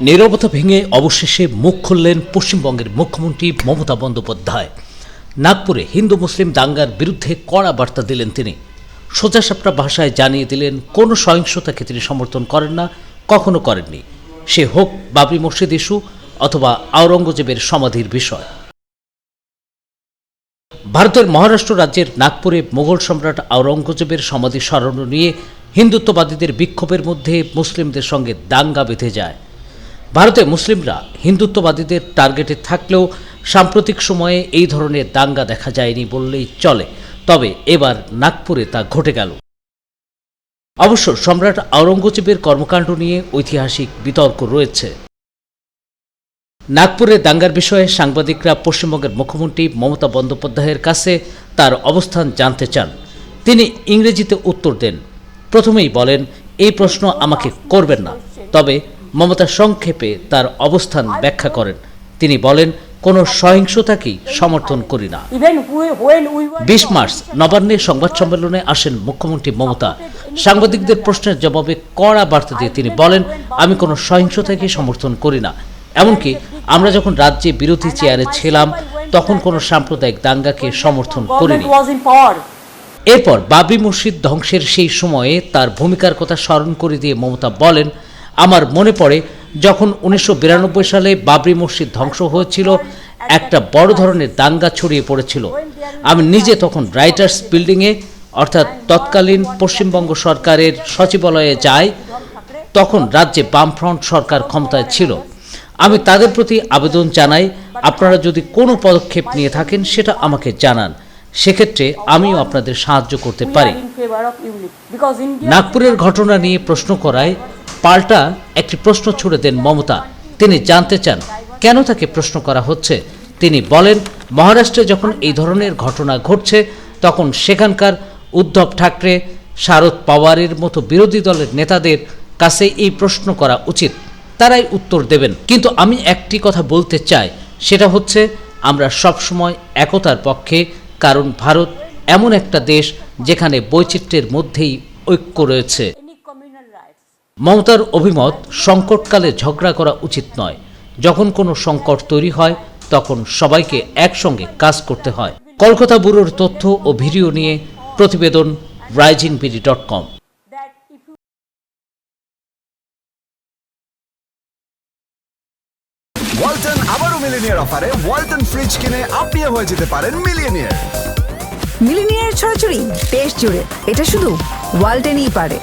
নীরবতা ভেঙে অবশেষে মুখ খুললেন পশ্চিমবঙ্গের মুখ্যমন্ত্রী মমতা বন্দ্যোপাধ্যায়। নাগপুরে হিন্দু মুসলিম দাঙ্গার বিরুদ্ধে কড়া বার্তা দিলেন তিনি। সোজাসাপটা ভাষায় জানিয়ে দিলেন, কোনো সহিংসতাকে তিনি সমর্থন করেন না, কখনো করেননি। সে হোক বাবরি মসজিদ ইস্যু অথবা আওরঙ্গজেবের সমাধির বিষয়। ভারতের মহারাষ্ট্র রাজ্যের নাগপুরে মোগল সম্রাট আওরঙ্গজেবের সমাধি স্মরণ নিয়ে হিন্দুত্ববাদীদের বিক্ষোভের মধ্যে মুসলিমদের সঙ্গে দাঙ্গা বেঁধে যায়। ভারতে মুসলিমরা হিন্দুত্ববাদীদের টার্গেটে থাকলেও সাম্প্রতিক সময়ে এই ধরনের দাঙ্গা দেখা যায়নি বললেই চলে। তবে এবার নাগপুরে তা ঘটে গেল। অবশ্য সম্রাট আওরঙ্গজেবের কর্মকাণ্ড নিয়ে ঐতিহাসিক বিতর্ক রয়েছে। নাগপুরের দাঙ্গার বিষয়ে সাংবাদিকরা পশ্চিমবঙ্গের মুখ্যমন্ত্রী মমতা বন্দ্যোপাধ্যায়ের কাছে তার অবস্থান জানতে চান। তিনি ইংরেজিতে উত্তর দেন। প্রথমেই বলেন, এই প্রশ্ন আমাকে করবেন না। তবে মমতা সংক্ষেপে তার অবস্থান ব্যাখ্যা করেন। তিনি বলেন, কোনো সহিংসতাকেই সমর্থন করি না। বিশ মার্চ নবান্নে সংবাদ সম্মেলনে আসেন মুখ্যমন্ত্রী মমতা। সাংবাদিকদের প্রশ্নের জবাবে কড়া বার্তা দিয়ে তিনি বলেন, আমি কোনো সহিংসতাকে সমর্থন করি না। এমনকি আমরা যখন রাজ্যে বিরোধী চেয়ারে ছিলাম, তখন কোনো সাম্প্রদায়িক দাঙ্গাকে সমর্থন করিনি. এরপর বাবরি মসজিদ ধ্বংসের সেই সময়ে তার ভূমিকার কথা স্মরণ করে দিয়ে মমতা বলেন আমার মনে পড়ে যখন উনিশশো বিরানব্বই সালে বাবরি মসজিদ ধ্বংস হয়েছিল একটা বড় ধরনের দাঙ্গা ছড়িয়ে পড়েছিল। আমি নিজে তখন রাইটার্স বিল্ডিংয়ে অর্থাৎ তৎকালীন পশ্চিমবঙ্গ সরকারের সচিবালয়ে যাই তখন রাজ্যে বামফ্রন্ট সরকার ক্ষমতায় ছিল। আমি তাদের প্রতি আবেদন জানাই আপনারা যদি কোনো পদক্ষেপ নিয়ে থাকেন সেটা আমাকে জানান। সেক্ষেত্রে আমিও আপনাদের সাহায্য করতে পারি. নাগপুরের ঘটনা নিয়ে প্রশ্ন করায় পাল্টা একটি প্রশ্ন ছুড়ে দেন মমতা। তিনি জানতে চান, কেন তাকে প্রশ্ন করা হচ্ছে? তিনি বলেন, মহারাষ্ট্রে যখন এই ধরনের ঘটনা ঘটছে, তখন সেখানকার উদ্ধব ঠাকরে, শারদ পাওয়ারের মতো বিরোধী দলের নেতাদের কাছে এই প্রশ্ন করা উচিত। তারাই উত্তর দেবেন। কিন্তু আমি একটি কথা বলতে চাই, সেটা হচ্ছে, আমরা সবসময় একতার পক্ষে, কারণ ভারত এমন একটা দেশ যেখানে বৈচিত্র্যের মধ্যেই ঐক্য রয়েছে. মমতার অভিমত সংকটকালে ঝগড়া করা উচিত নয়। যখন কোনো সংকট তৈরি হয় তখন সবাইকে একসঙ্গে কাজ করতে হয়। কলকাতা ব্যুরোর তথ্য ও ভিডিও নিয়ে প্রতিবেদন rising BD dot com. Walton আবারও মিলিনিয়ার অফারে ওয়ালটন ফ্রিজ কিনে আপনিও হয়ে যেতে পারেন মিলিয়নিয়ার মিলিনিয়ার ছড়াছড়ি দেশ জুড়ে। এটা শুধু ওয়ালটেনই পারে।